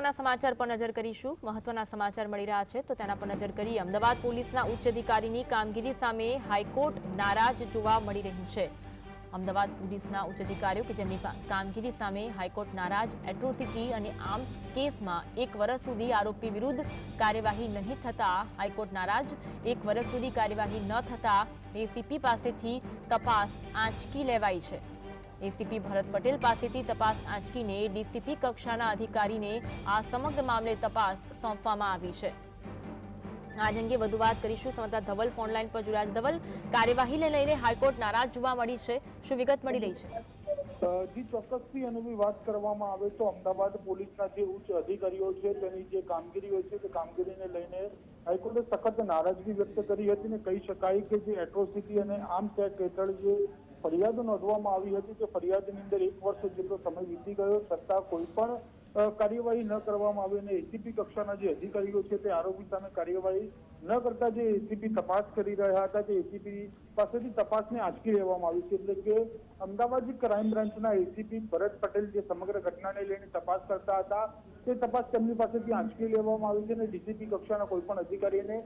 મહત્વના સમાચાર પર નજર કરીશું. મહત્વના સમાચાર મળી રહ્યા છે, તો તેના પર નજર કરી અમદાવાદ પોલીસના ઉચ્ચ અધિકારીની કામગીરી સામે હાઈકોર્ટ નારાજ જોવા મળી રહ્યું છે. અમદાવાદ પોલીસના ઉચ્ચ અધિકારીઓ કે જેમની કામગીરી સામે હાઈકોર્ટ નારાજ એટ્રોસિટી અને આર્મ્સ કેસમાં એક વર્ષ સુધી આરોપી વિરુદ્ધ કાર્યવાહી નહીં થતા હાઈકોર્ટ નારાજ. એક વર્ષ સુધી કાર્યવાહી ન થતા એસીપી પાસેથી તપાસ આંચકી લેવાઈ છે. એસીપી ભરત પટેલ પાસેથી તપાસ આંચકીને ડીસીપી કક્ષાના અધિકારીને આ સમગ્ર મામલે તપાસ સોંપવામાં આવી છે. આજ અંગે વધુ વાત કરીશું સંવાદદાતા ધવલ ફોનલાઈન પર જોડાયા ધવલ. કાર્યવાહીને લઈને હાઈકોર્ટ નારાજ જોવા મળી છે. શું વિગત મળી રહી છે? જી, ચોક્કસથી એની વાત કરવામાં આવે તો અમદાવાદ પોલીસના જે ઉચ્ચ અધિકારીઓ છે, તેની જે કામગીરી હોય છે, તે કામગીરીને લઈને હાઈકોર્ટે સખત નારાજગી વ્યક્ત કરી હતી ને કહી શકાય કે જે એટ્રોસિટી અને આર્મ્સ એક્ટ હેઠળ જે ફરિયાદ નોંધવામાં આવી હતી કે ફરિયાદની અંદર એક વર્ષ જેટલો સમય વીતી ગયો છતાં કોઈ પણ કાર્યવાહી ન કરવામાં આવી અને એસીપી કક્ષાના જે અધિકારીઓ છે તે આરોપી સામે કાર્યવાહી ન કરતા જે એસીપી તપાસ કરી રહ્યા હતા તે એસીપી પાસેથી તપાસને આંચકી લેવામાં આવી છે. એટલે કે અમદાવાદ ક્રાઇમ બ્રાન્ચના એસીપી ભરત પટેલ જે સમગ્ર ઘટનાને લઈને તપાસ કરતા હતા, તે તપાસ તેમની પાસેથી આંચકી લેવામાં આવી છે અને ડીસીપી કક્ષાના કોઈ પણ અધિકારીને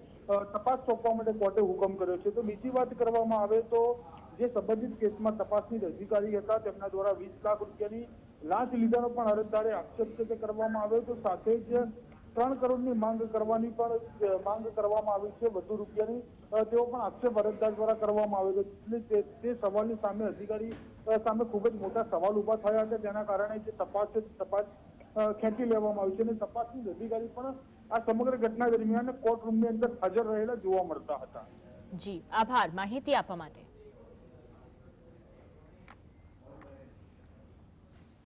તપાસ સોંપવા માટે કોર્ટે હુકમ કર્યો છે. તો બીજી વાત કરવામાં આવે તો જે સંબંધિત કેસમાં તપાસની અધિકારી હતા, તેમના દ્વારા વીસ લાખ રૂપિયાની લાંચ લીધાનો પણ અરજદારે આક્ષેપ છે તે કરવામાં આવ્યો તો સાથે જ ત્રણ કરોડની માંગ કરવાની પણ માંગ કરવામાં આવી છે. વધુ રૂપિયાની તેઓ પણ આક્ષેપ અરજદાર દ્વારા કરવામાં આવ્યો છે. એટલે તે- સવાલની સામે અધિકારી સામે ખૂબ જ મોટા સવાલ ઊભા થયા છે. તેના કારણે જે તપાસ છે, તપાસ ખેંચી લેવામાં આવી છે અને તપાસની અધિકારી પણ આ સમગ્ર ઘટના દરમિયાન કોર્ટ રૂમની અંદર હાજર રહેલા જોવા મળતા હતા. જી, આભાર. માહિતી આપવા માટે.